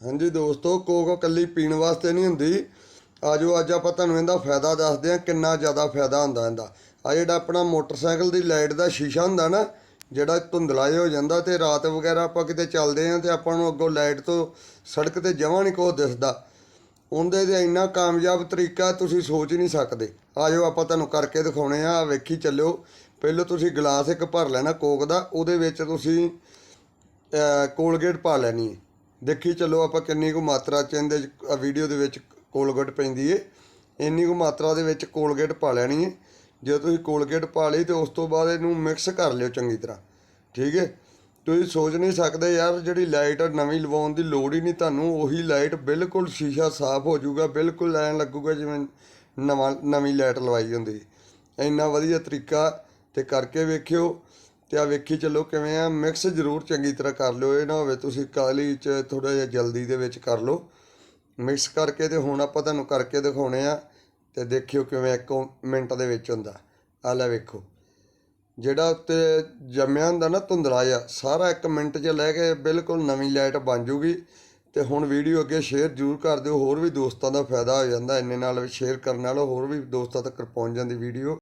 ਹਾਂਜੀ ਦੋਸਤੋ, ਕੋਕ ਕੱਲੀ ਪੀਣ ਵਾਸਤੇ ਨਹੀਂ ਹੁੰਦੀ। ਆਜੋ, ਅੱਜ ਆਪਾਂ ਤੁਹਾਨੂੰ ਇਹਦਾ ਫਾਇਦਾ ਦੱਸਦੇ ਹਾਂ, ਕਿੰਨਾ ਜ਼ਿਆਦਾ ਫਾਇਦਾ ਹੁੰਦਾ ਇਹਦਾ। ਆ ਜਿਹੜਾ ਆਪਣਾ ਮੋਟਰਸਾਈਕਲ ਦੀ ਲਾਈਟ ਦਾ ਸ਼ੀਸ਼ਾ ਹੁੰਦਾ ਨਾ, ਜਿਹੜਾ ਧੁੰਦਲਾ ਜਿਹਾ ਹੋ ਜਾਂਦਾ ਤੇ ਰਾਤ ਵਗੈਰਾ ਆਪਾਂ ਕਿਤੇ ਚੱਲਦੇ ਆਂ ਤੇ ਆਪਾਂ ਨੂੰ ਅੱਗੋਂ ਲਾਈਟ ਤੋਂ ਸੜਕ ਤੇ ਜਮਾਂ ਨਹੀਂ ਕੋ ਦਿਸਦਾ। ਉਹਦੇ ਤੇ ਇੰਨਾ ਕਾਮਯਾਬ ਤਰੀਕਾ ਤੁਸੀਂ ਸੋਚ ਨਹੀਂ ਸਕਦੇ। ਆਜੋ, ਆਪਾਂ ਤੁਹਾਨੂੰ ਕਰਕੇ ਦਿਖਾਉਣੇ ਆ ਵੇਖੀ ਚੱਲਿਓ। ਪਹਿਲਾਂ ਤੁਸੀਂ ਗਲਾਸ ਇੱਕ ਭਰ ਲੈਣਾ ਕੋਕ ਦਾ, ਉਹਦੇ ਵਿੱਚ ਤੁਸੀਂ ਕੋਲਗੇਟ ਪਾ ਲੈਣੀ ਹੈ। ਦੇਖੀ, ਚਲੋ ਆਪਾਂ ਕਿੰਨੀ ਕੁ ਮਾਤਰਾ ਚ ਇਹਦੇ ਵੀਡੀਓ ਦੇ ਵਿੱਚ ਕੋਲਗੇਟ ਪੈਂਦੀ ਏ। ਇੰਨੀ ਕੁ ਮਾਤਰਾ ਦੇ ਵਿੱਚ ਕੋਲਗੇਟ ਪਾ ਲੈਣੀ ਹੈ ਜੇ ਤੁਸੀਂ ਕੋਲਗੇਟ ਪਾ ਲਈ ਤੇ ਉਸ ਤੋਂ ਬਾਅਦ ਇਹਨੂੰ ਮਿਕਸ ਕਰ ਲਿਓ ਚੰਗੀ ਤਰ੍ਹਾਂ। ਠੀਕ ਹੈ ਤੁਸੀਂ ਸੋਚ ਨਹੀਂ ਸਕਦੇ ਯਾਰ, ਜਿਹੜੀ ਲਾਈਟ ਨਵੀਂ ਲਵਾਉਣ ਦੀ ਲੋੜ ਹੀ ਨਹੀਂ ਤੁਹਾਨੂੰ। ਉਹੀ ਲਾਈਟ ਬਿਲਕੁਲ ਸ਼ੀਸ਼ਾ ਸਾਫ਼ ਹੋ ਜਾਊਗਾ, ਬਿਲਕੁਲ ਐਂ ਲੱਗੂਗਾ ਜਿਵੇਂ ਨਵਾਂ, ਨਵੀਂ ਲਾਈਟ ਲਵਾਈ ਹੁੰਦੀ। ਇੰਨਾ ਵਧੀਆ ਤਰੀਕਾ ਤੇ ਕਰਕੇ ਵੇਖਿਓ। ਤੇ ਆ ਵੇਖੀ ਚੱਲੋ ਕਿਵੇਂ ਆ ਮਿਕਸ ਜ਼ਰੂਰ ਚੰਗੀ ਤਰ੍ਹਾਂ ਕਰ ਲਿਓ, ਇਹ ਨਾ ਹੋਵੇ ਤੁਸੀਂ ਕਾਲੀ ਚ ਥੋੜਾ ਜਿਹਾ ਜਲਦੀ ਦੇ ਵਿੱਚ ਕਰ ਲਓ। ਮਿਕਸ ਕਰਕੇ ਤੇ ਹੁਣ ਆਪਾਂ ਤੁਹਾਨੂੰ ਕਰਕੇ ਦਿਖਾਉਣੇ ਆ ਤੇ ਦੇਖਿਓ ਕਿਵੇਂ ਇੱਕ ਮਿੰਟ ਦੇ ਵਿੱਚ ਹੁੰਦਾ। ਆ ਲੈ ਵੇਖੋ, ਜਿਹੜਾ ਉੱਤੇ ਜੰਮਿਆ ਹੁੰਦਾ ਨਾ ਧੁੰਦਲਾ ਜਿਹਾ, ਸਾਰਾ ਇੱਕ ਮਿੰਟ 'ਚ ਲੈ ਕੇ ਬਿਲਕੁਲ ਨਵੀਂ ਲਾਈਟ ਬਣ ਜੂਗੀ ਤੇ ਹੁਣ ਵੀਡੀਓ ਅੱਗੇ ਸ਼ੇਅਰ ਜ਼ਰੂਰ ਕਰ ਦਿਓ, ਹੋਰ ਵੀ ਦੋਸਤਾਂ ਦਾ ਫਾਇਦਾ ਹੋ ਜਾਂਦਾ, ਇੰਨੇ ਨਾਲ ਸ਼ੇਅਰ ਕਰਨ ਨਾਲ ਹੋਰ ਵੀ ਦੋਸਤਾਂ ਤੱਕ ਪਹੁੰਚ ਜਾਂਦੀ ਵੀਡੀਓ